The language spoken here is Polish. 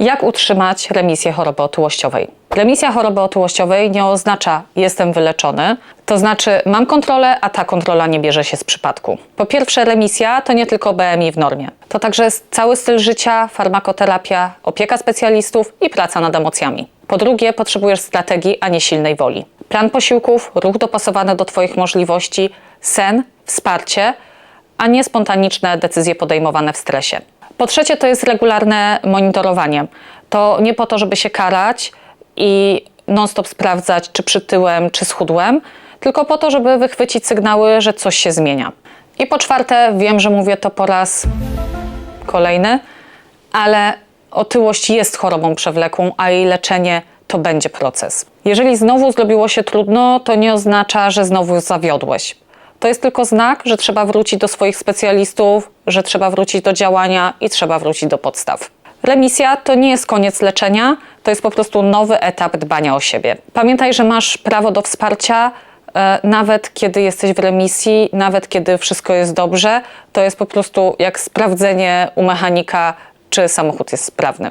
Jak utrzymać remisję choroby otyłościowej? Remisja choroby otyłościowej nie oznacza jestem wyleczony, to znaczy mam kontrolę, a ta kontrola nie bierze się z przypadku. Po pierwsze, remisja to nie tylko BMI w normie. To także cały styl życia, farmakoterapia, opieka specjalistów i praca nad emocjami. Po drugie, potrzebujesz strategii, a nie silnej woli. Plan posiłków, ruch dopasowany do Twoich możliwości, sen, wsparcie, a nie spontaniczne decyzje podejmowane w stresie. Po trzecie, to jest regularne monitorowanie. To nie po to, żeby się karać i non-stop sprawdzać, czy przytyłem, czy schudłem, tylko po to, żeby wychwycić sygnały, że coś się zmienia. I po czwarte, wiem, że mówię to po raz kolejny, ale otyłość jest chorobą przewlekłą, a jej leczenie to będzie proces. Jeżeli znowu zrobiło się trudno, to nie oznacza, że znowu zawiodłeś. To jest tylko znak, że trzeba wrócić do swoich specjalistów, że trzeba wrócić do działania i trzeba wrócić do podstaw. Remisja to nie jest koniec leczenia, to jest po prostu nowy etap dbania o siebie. Pamiętaj, że masz prawo do wsparcia, e, nawet kiedy jesteś w remisji, nawet kiedy wszystko jest dobrze. To jest po prostu jak sprawdzenie u mechanika, czy samochód jest sprawny.